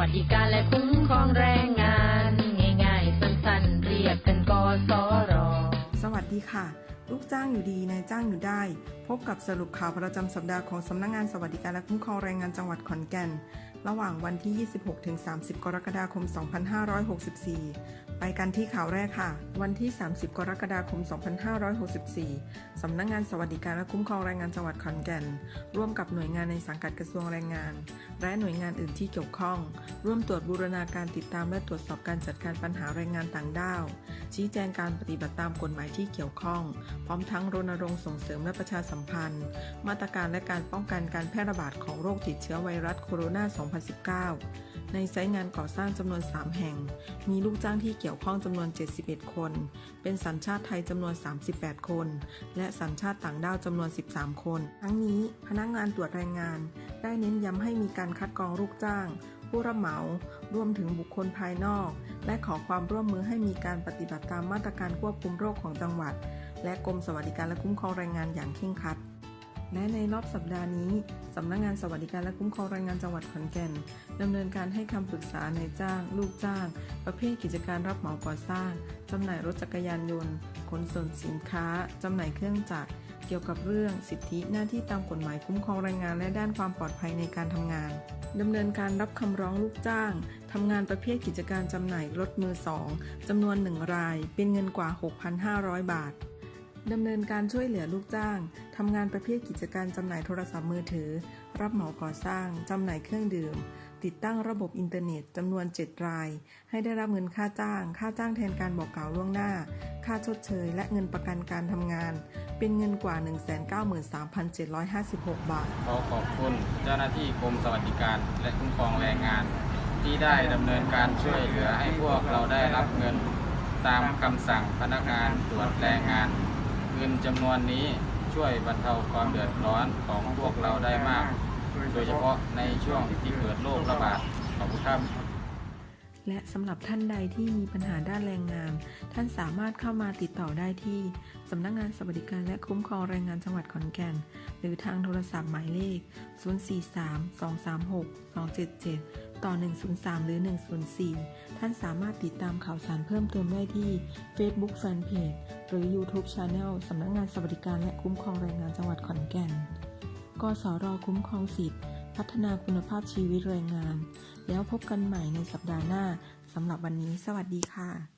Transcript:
วัสดิการและคุ้มครองแรงงาน ง่ายๆ สั้นๆ เรียกกันกสรสวัสดีค่ะ ลูกจ้างอยู่ดีนายจ้างอยู่ได้ พบกับสรุปข่าวประจำสัปดาห์ของสำนักงงานสวัสดิการและคุ้มครองแรงงานจังหวัดขอนแก่น ระหว่างวันที่ 26-30 กรกฎาคม 2564ไปกันที่ข่าวแรกค่ะ วันที่ 30 กรกฎาคม 2564 สำนักงงานสวัสดิการและคุ้มครองแรงงานจังหวัดขอนแก่น ร่วมกับหน่วยงานในสังกัดกระทรวงแรงงาน และหน่วยงานอื่นที่เกี่ยวข้อง ร่วมตรวจบูรณาการติดตามและตรวจสอบการจัดการปัญหาแรงงานต่างด้าว ชี้แจงการปฏิบัติตามกฎหมายที่เกี่ยวข้อง พร้อมทั้งรณรงค์ส่งเสริมและประชาสัมพันธ์ มาตรการและการป้องกันการแพร่ระบาดของโรคติดเชื้อไวรัสโคโรนา 2019 ในไซต์งานก่อสร้างจำนวน 3 แห่ง มีลูกจ้างที่เกี่ยวี่ยวข้องจำนวน 71 คน เป็นสัญชาติไทยจำนวน 38 คน และสัญชาติต่างด้าวจำนวน 13 คน ทั้งนี้พนักงานตรวจแรงงาน ได้เน้นย้ำให้มีการคัดกรองลูกจ้าง ผู้รับเหมารวมถึงบุคคลภายนอก และขอความร่วมมือให้มีการปฏิบัติตามมาตรการควบคุมโรคของจังหวัด และกรมสวัสดิการและคุ้มครองแรงงานอย่างเคร่งครัด และในรอบสัปดาห์นี้สำนักงานสวัสดิการและคุ้มครองแรงงานจังหวัดขอนแก่นดำเนินการให้คำปรึกษาในจ้าง ลูกจ้าง ประเภทกิจการรับเหมาก่อสร้างจำหน่ายรถจักรยานยนต์ ขนส่งสินค้าจำหน่ายเครื่องจักร เกี่ยวกับเรื่องสิทธิหน้าที่ตามกฎหมายคุ้มครองแรงงานและด้านความปลอดภัยในการทำงานดำเนินการรับคำร้องลูกจ้างทำงานประเภทกิจการจำหน่ายรถมือสองจำนวนหนึ่งราย เป็นเงินกว่า 6,500 บาท ดำเนินการช่วยเหลือลูกจ้าง ทำงานประเภทกิจการจำหน่ายโทรศัพท์มือถือ รับเหมาก่อสร้าง จำหน่ายเครื่องดื่ม ติดตั้งระบบอินเทอร์เน็ตจำนวน 7 ราย ให้ได้รับเงินค่าจ้าง ค่าจ้างแทนการบอกกล่าวล่วงหน้า ค่าชดเชย และเงินประกันการทำงาน เป็นเงินกว่า 193,756 บาท ขอขอบคุณเจ้าหน้าที่กรมสวัสดิการ และคุ้มครองแรงงาน ที่ได้ดำเนินการช่วยเหลือให้พวกเราได้รับเงิน ตามคำสั่งพนักงานตรวจแรงงานเงิน จำนวนนี้ช่วยบรรเทาความเดือดร้อนของพวกเราได้มาก โดยเฉพาะในช่วงที่เกิดโรคระบาดขอบคุณครับและสำหรับท่านใดที่มีปัญหาด้านแรงงาน ท่านสามารถเข้ามาติดต่อได้ที่ สำนักงานสวัสดิการและคุ้มครองแรงงานจังหวัดขอนแก่น หรือทางโทรศัพท์หมายเลข 043-236-277 ต่อ 103 หรือ 104 ท่านสามารถติดตามข่าวสารเพิ่มเติมได้ที่ Facebook Fanpage หรือ YouTube Channel สำนักงานสวัสดิการและคุ้มครองแรงงานจังหวัดขอนแก่น กสรคุ้มครองสิทธิพัฒนาคุณภาพชีวิตแรงงาน แล้วพบกันใหม่ในสัปดาห์หน้าสำหรับวันนี้ สวัสดีค่ะ